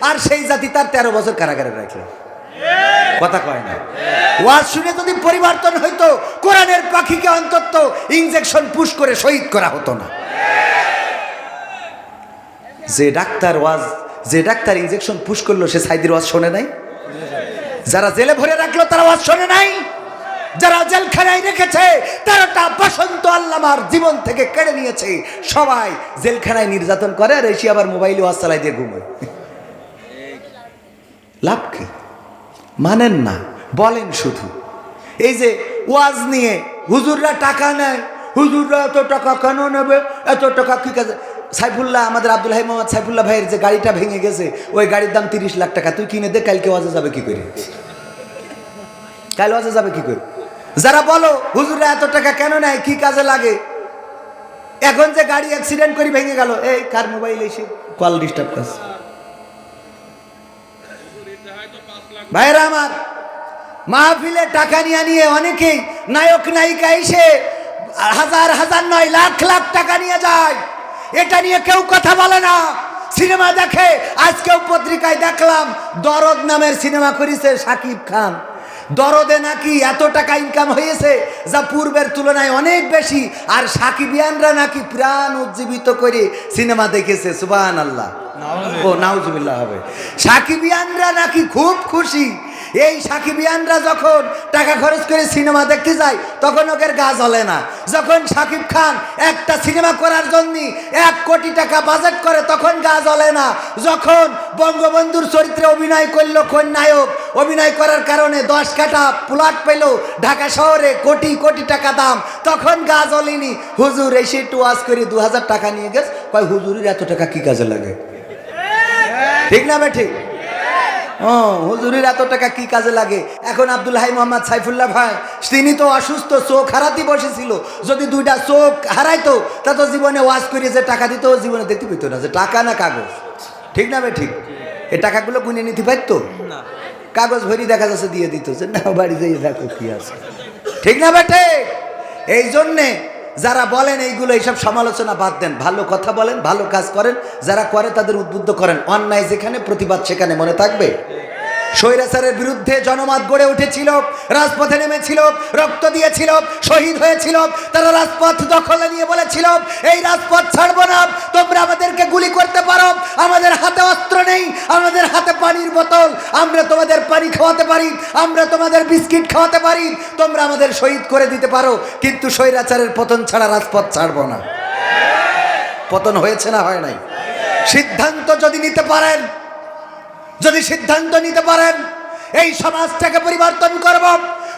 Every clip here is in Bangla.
আর সেই জাতি তার তেরো বছর কারাগারে রাখল। কথা কয় না। ওয়াজ শুনে যদি পরিবর্তন হইতো, কোরআনের পাখিকে অন্তত ইনজেকশন পুশ করে শহীদ করা হতো না। যে ডাক্তার ওয়াজ, যে ডাক্তার ইনজেকশন পুশ করল, সে সাইদির ওয়াজ শোনে নাই? যারা জেলে ভরে রাখল, তারা ওয়াজ শোনে নাই? যারা জেলখানায় রেখেছে তারা তা বসন্ত আল্লামার জীবন থেকে কেড়ে নিয়েছে। সবাই জেলখানায় নির্যাতন করে, আর এসে আবার মোবাইলে ওয়াজ চালাই দিয়ে ঘুমোয়। লাভ কি? মানেন না, বলেন শুধু। এই যে ওয়াজ নিয়ে হুজুররা টাকা নেয়, হুজুররা এত টাকা কেন নেবে, এত টাকা কি কাজে? সাইফুল্লাহ, আমাদের আব্দুল হাই মোহাম্মদ সাইফুল্লাহ ভাইয়ের যে গাড়িটা ভেঙে গেছে, ওই গাড়ির দাম তিরিশ লাখ টাকা। তুই কিনে দে, কালকে ওয়াজে যাবে কি করে? কাল ওয়াজে যাবে কি করে? যারা বলো, হুজুররা এত টাকা কেন নেয়, কি কাজে লাগে? এখন যে গাড়ি অ্যাক্সিডেন্ট করে ভেঙে গেল, এই কার মোবাইল এসে? কল ডিস্টার্ব করছে। ভাইরা আমার, মাহফিলে টাকা নিয়ে নিয়ে অনেকেই নায়ক নায়িকা এসে হাজার হাজার নয় লাখ লাখ টাকা নিয়ে যায়। এটা নিয়ে কেউ কথা বলে না। সিনেমা দেখে, আজকেও পত্রিকায় দেখলাম, দরদ নামের সিনেমা করেছে সাকিব খান। দরদে নাকি এত টাকা ইনকাম হয়েছে যা পূর্বের তুলনায় অনেক বেশি। আর সাকিবিয়ানরা নাকি প্রাণ উজ্জীবিত করে সিনেমা দেখেছে সুবান আল্লাহ নাকি খুব খুশি। এই যখন টাকা খরচ করে সিনেমা দেখতে যায়, তখন গা জ্বলে না। যখন খান একটা সিনেমা করার জন্য এক কোটি টাকা বাজেট করে, তখন গা জ্বলে না। যখন বঙ্গবন্ধুর চরিত্রে অভিনয় করল কোন নায়ক অভিনয় করার কারণে দশ কাটা প্লট পেল ঢাকা শহরে কোটি কোটি টাকা দাম, তখন গা জ্বলেনি। হুজুর এসে ওয়াজ করে দু হাজার টাকা নিয়ে গেছে। হুজুরের এত টাকা কি কাজে লাগে? ঠিক না বে ঠিক? ও হুজুরের এত টাকা কি কাজে লাগে? এখন আব্দুল হাই মোহাম্মদ সাইফুল্লাহ ভাই তিনি তো অসুস্থ চোখ হারাতে বসেছিল। যদি দুইটা চোখ হারাইতো তা তো জীবনে ওয়াজ করে যে টাকা দিত জীবনে দেখতে পেতো না যে টাকা না কাগজ। ঠিক না বে ঠিক? এই টাকাগুলো গুনে নিতে পারতো? কাগজ ভরি দেখা যাচ্ছে দিয়ে দিত যে না বাড়ি যাই দেখো কি আছে। ঠিক না বেটে এই জন্যে যারা বলেন এইগুলো, এইসব সমালোচনা বাদ দেন। ভালো কথা বলেন, ভালো কাজ করেন, যারা করে তাদের উদ্বুদ্ধ করেন। অন্যায় যেখানে, প্রতিবাদ সেখানে মনে থাকবে। স্বৈরাচারের বিরুদ্ধে জনমত গড়ে উঠেছিল, রাজপথে নেমেছিল, রক্ত দিয়েছিল, শহীদ হয়েছিল, তারা রাজপথ দখলে নিয়ে বলেছিল, এই রাজপথ ছাড়বো না, তোমরা আমাদেরকে গুলি করতে পারো, আমাদের হাতে অস্ত্র নেই, আমাদের হাতে পানির বোতল, আমরা তোমাদের পানি খাওয়াতে পারি, আমরা তোমাদের বিস্কিট খাওয়াতে পারি, তোমরা আমাদের শহীদ করে দিতে পারো, কিন্তু স্বৈরাচারের পতন ছাড়া রাজপথ ছাড়বো না। পতন হয়েছে না হয় নাই? সিদ্ধান্ত যদি নিতে পারেন যদি সিদ্ধান্ত নিতে পারেন, এই সমাজটাকে পরিবর্তন করব।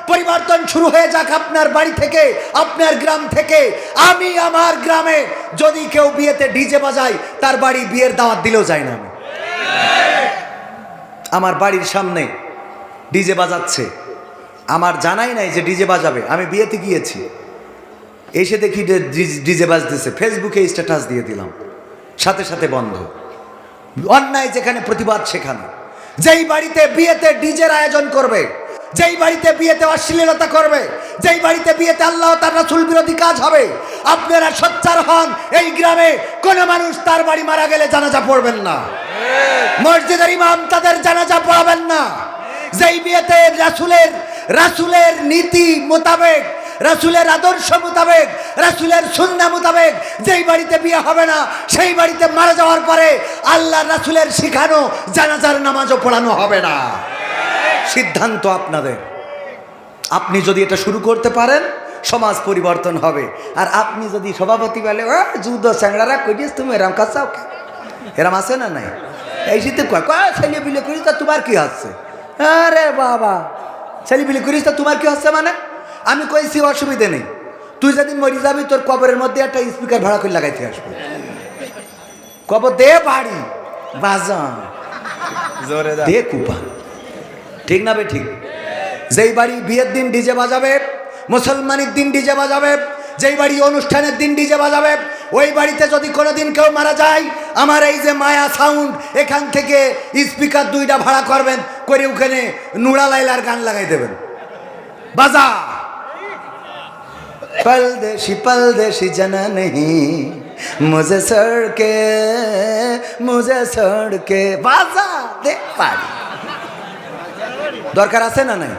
পরিবর্তন শুরু হয়ে যাক আপনার বাড়ি থেকে, আপনার গ্রাম থেকে। আমি আমার গ্রামে যদি কেউ বিয়েতে ডিজে বাজাই তার বাড়ি বিয়ের দাওয়াত দিলেও যায় না আমি। আমার বাড়ির সামনে ডিজে বাজাচ্ছে। আমার জানাই নাই যে ডিজে বাজাবে। আমি বিয়েতে গিয়েছি। এসে দেখি ডিজে বাজতেছে। ফেসবুকে স্ট্যাটাস দিয়ে দিলাম। সাথে সাথে বন্ধ। অন্যায় যেখানে প্রতিবাদ, সেখানে। যেই বাড়িতে বিয়েতে ডিজের আয়োজন করবে, যেই বাড়িতে বিয়েতে অশ্লীলতা করবে, যেই বাড়িতে বিয়েতে আল্লাহ তার রাসুল বিরোধী কাজ হবে, আপনারা সোচ্চার হন, এই গ্রামে কোনো মানুষ তার বাড়ি মারা গেলে জানাজা পড়বেন না। মসজিদের ইমাম তাদের জানাজা পড়াবেন না। যেই বিয়েতে রাসুলের রাসুলের নীতি মোতাবেক রাসুলের আদর্শ মোতাবেক, রাসুলের সুন্না মোতাবেক যেই বাড়িতে বিয়ে হবে না, সেই বাড়িতে মারা যাওয়ার পরে আল্লাহ রাসুলের শিখানো, জানাজার নামাজও পড়ানো হবে না। সিদ্ধান্ত আপনাদের। আপনি যদি এটা শুরু করতে পারেন, সমাজ পরিবর্তন হবে। আর আপনি যদি সভাপতি বলে ও যুদ্ধ স্যাংড়ারা করিস তুমি? এরম কাজ চাও কে?" এরম আছে না নাই? এই শীতে কয় ছেলে বিলে করিস তা তোমার কি হচ্ছে? আরে বাবা ছেলে বিলে করিস তা তোমার কি হচ্ছে মানে? আমি কইছি অসুবিধে নেই। তুই যেদিন মরি যাবি তোর কবরের মধ্যে একটা স্পিকার ভাড়া করে লাগাইতে আসব। কবর দে বাড়ি বাজান। জোরে দা। দে কুপা। ঠিক না বে ঠিক? যেই বাড়ি বিয়ের দিন ডিজে বাজাবে মুসলমানের দিন ডিজে বাজাবে যেই বাড়ি অনুষ্ঠানের দিন ডিজে বাজাবে ওই বাড়িতে যদি কোনোদিন কেউ মারা যায় আমার এই যে মায়া সাউন্ড এখান থেকে স্পিকার দুইটা ভাড়া করবেন করে ওখানে নুড়া লাইলার গান লাগাই দেবেন। বাজা। परदेशी परदेशी जना नहीं मुझे सड़ के मुझे सड़ के बाजा করতে পারি দরকার আছে না নাই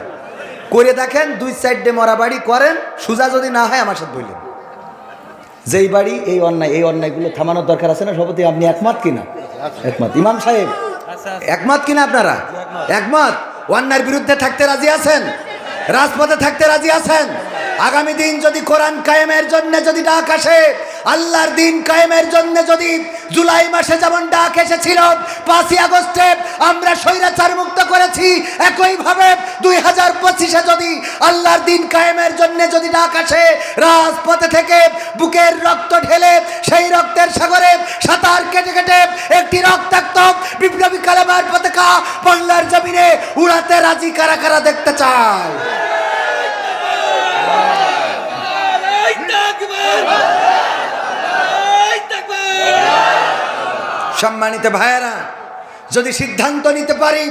করে দেখেন দুই সাইডে মরা বাড়ি করেন সুজা যদি না হয় আমার সাথে বললেন যেই বাড়ি এই অন্যায় এই অন্যায়গুলো থামানোর দরকার আছে না সভাপতি আপনি একমত কিনা একমত ইমাম সাহেব একমত কিনা আপনারা একমত অন্যায়ের বিরুদ্ধে থাকতে রাজি আছেন রাজপথে থাকতে রাজি আছেন আগামী দিন যদি কোরআন কায়েমের জন্য যদি ডাক আসে, আল্লাহর দিন কায়েমের জন্য যদি জুলাই মাসে যেমন ডাক এসেছিল, পাঁচই আগস্টে আমরা স্বৈরাচার মুক্ত করেছি, একইভাবে দুই হাজার পঁচিশে যদি আল্লাহর দিন কায়েমের জন্য যদি ডাক আসে, রাজপথে থেকে বুকের রক্ত ঢেলে সেই রক্তের সাগরে সাঁতার কেটে কেটে একটি রক্তাক্ত বিপ্লবী কালামার পতাকা বাংলার জমিনে উড়াতে রাজি কারা কারা দেখতে চায়? সম্মানিত ভাইয়েরা, যদি সিদ্ধান্ত নিতে পারি,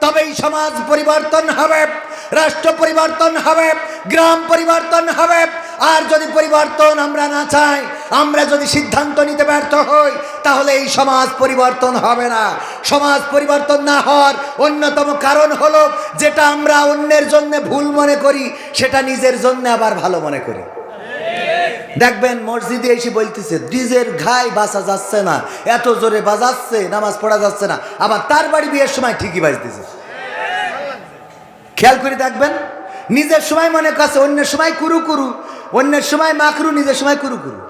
তবেই সমাজ পরিবর্তন হবে, রাষ্ট্র পরিবর্তন হবে, গ্রাম পরিবর্তন হবে। আর যদি পরিবর্তন আমরা না চাই, আমরা যদি সিদ্ধান্ত নিতে ব্যর্থ হই, তাহলে এই সমাজ পরিবর্তন হবে না। সমাজ পরিবর্তন না হওয়ার অন্যতম কারণ হলো, যেটা আমরা অন্যের জন্য ভুল মনে করি, সেটা নিজের জন্য আবার ভালো মনে করি। দেখবেন মসজিদে এসে বলতেছে, ডিজের ঘাই বাসা যাচ্ছে না, এত জোরে বাজাচ্ছে, নামাজ পড়া যাচ্ছে না। আবার তার বাড়ি বিয়ের সময় ঠিকই বাজতেছে। খেয়াল করে দেখবেন, নিজের সময় মনে করছে, অন্যের সময় কুরু কুরু, অন্যের সময় মাকরু, নিজের সময় কুরু কুরু।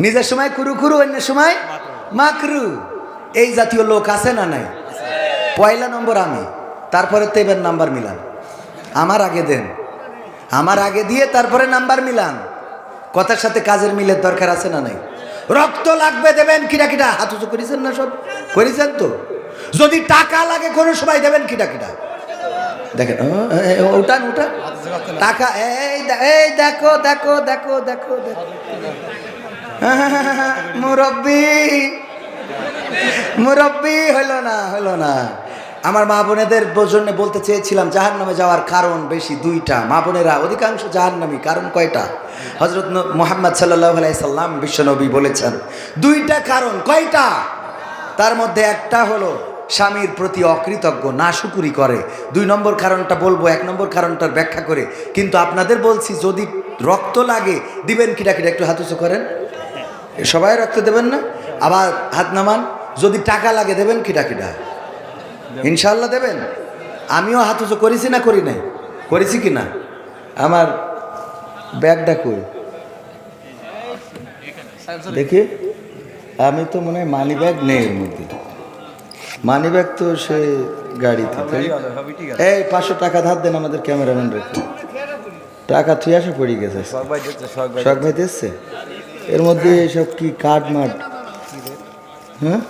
নিজের সময় কুরু কুরু, অন্যের সময় মাকরু। এই জাতীয় লোক আছে না নাই? পয়লা নম্বর আমি, তারপরে তেবের নাম্বার মিলান। আমার আগে দেন। আমার আগে দিয়ে তারপরে নাম্বার মিলান। কথার সাথে কাজের মিলের দরকার আছে না নাই? রক্ত লাগবে দেবেন কিটা কিটা হাত উঁচু করেছেন না সব? করেছেন তো? যদি টাকা লাগে কোনো সময় দেবেন কিটা কিটা দেখেন উঠান উঠান। টাকা, এই এই দেখো দেখো দেখো দেখো দেখো। মুরব্বী। মুরব্বী হলো না হলো না। আমার মা বোনেদের জন্য বলতে চেয়েছিলাম জাহান নামে যাওয়ার কারণ বেশি দুইটা। মা বোনেরা অধিকাংশ জাহান নামী কারণ কয়টা? হজরত মোহাম্মদ সাল্লাহ সাল্লাম, বিশ্বনবী বলেছেন, দুইটা কারণ, কয়টা? তার মধ্যে একটা হলো, স্বামীর প্রতি অকৃতজ্ঞ না শুকুরি করে। দুই নম্বর কারণটা বলব, এক নম্বর কারণটার ব্যাখ্যা করে। কিন্তু আপনাদের বলছি, যদি রক্ত লাগে, দিবেন কিটা কিটা, একটু হাত উঁচু করেন। সবাই রক্ত দেবেন না? আবার হাত নামান, যদি টাকা লাগে, দেবেন কিটা কিটা? ইনশাল্লাহ দেবেন। আমিও হাত উঁচু করেছি না করি নাই? করেছি কি না? আমার ব্যাগটা কই? দেখি। আমি তো মনে হয় মানি ব্যাগ নেই এর মধ্যে। মানি ব্যাগ তো সে গাড়িতে এই পাঁচশো টাকা ধার দেন আমাদের ক্যামেরাম্যান রেখে। টাকা তুই আসে পড়ে গেছে। শখ ভাই দিচ্ছে এর মধ্যে এসব কি কাঠ মাঠ হ্যাঁ?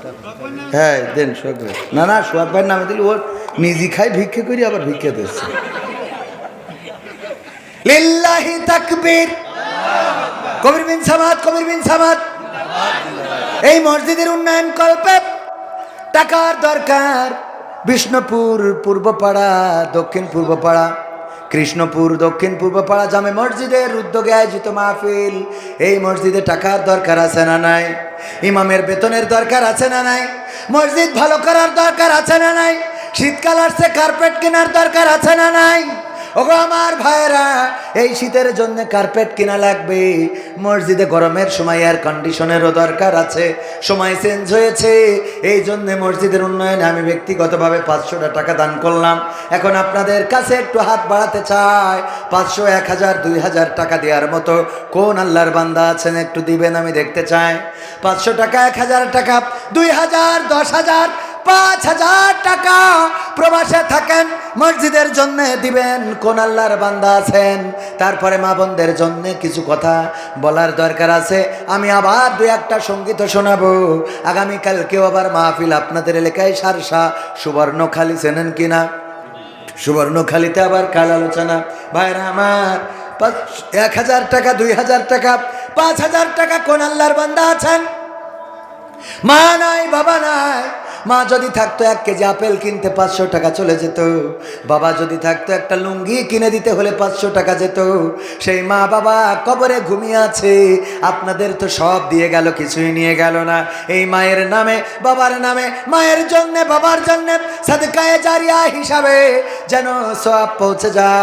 হ্যাঁ দেন ভাই না না সোহাগ নামে দিলে ওর নিজে খাই ভিক্ষে করি, আবার ভিক্ষে দিচ্ছে। লিল্লাহি তাকবীর। কবির বিন সামাদ, কবির বিন সামাদ। এই মসজিদের উন্নয়ন কল্পে টাকার দরকার। বিষ্ণুপুর পূর্বপাড়া, দক্ষিণ পূর্বপাড়া। কৃষ্ণপুর, দক্ষিণ পূর্বপাড়া জামে মসজিদের উদ্যোগে আয়োজিত মাহফিল। এই মসজিদে টাকার দরকার আছে না নাই? ইমামের বেতনের দরকার আছে না নাই? মসজিদ ভালো করার দরকার আছে না নাই? শীতকাল আসছে কার্পেট কেনার দরকার আছে না নাই? ওগো আমার ভাইরা এই শীতের জন্য কার্পেট কিনা লাগবে। মসজিদে গরমের সময় এয়ার কন্ডিশনেরও দরকার আছে। সময় চেঞ্জ হয়েছে, এই জন্য মসজিদের উন্নয়নে আমি ব্যক্তিগতভাবে পাঁচশোটা টাকা দান করলাম। এখন আপনাদের কাছে একটু হাত বাড়াতে চাই। পাঁচশো, এক হাজার, দুই হাজার টাকা দেওয়ার মতো কোন আল্লাহর বান্দা আছেন একটু দিবেন, আমি দেখতে চাই। পাঁচশো টাকা, এক হাজার টাকা, দুই হাজার, দশ হাজার পাঁচ হাজার টাকা প্রবাসে থাকেন, মসজিদের জন্য দিবেন, কোন আল্লাহর বান্দা আছেন। তারপরে মা বোনদের জন্য কিছু কথা বলার দরকার আছে। আমি আবার দু একটা সংগীত শোনাবো। আগামীকালকেও আবার মাহফিল আপনাদের এলাকায় সারসা সুবর্ণখালি চেনেন কিনা? সুবর্ণখালিতে আবার কাল আলোচনা। ভাইরা আমার এক হাজার টাকা, দুই হাজার টাকা, পাঁচ হাজার টাকা কোন আল্লাহর বান্দা আছেন? মা নাই, বাবা নাই। মা যদি থাকতো এক কেজি আপেল কিনতে পাঁচশো টাকা চলে যেত, বাবা যদি থাকতো একটা লুঙ্গি কিনে দিতে হলে পাঁচশো টাকা যেত, সেই মা বাবা কবরে ঘুমিয়ে আছে, আপনাদের তো সব দিয়ে গেল, কিছুই নিয়ে গেল না। এই মায়ের নামে, বাবার নামে, মায়ের জন্যে, বাবার জন্যে, সাদকায়ে জারিয়া হিসাবে যেন সব পৌঁছে যায়।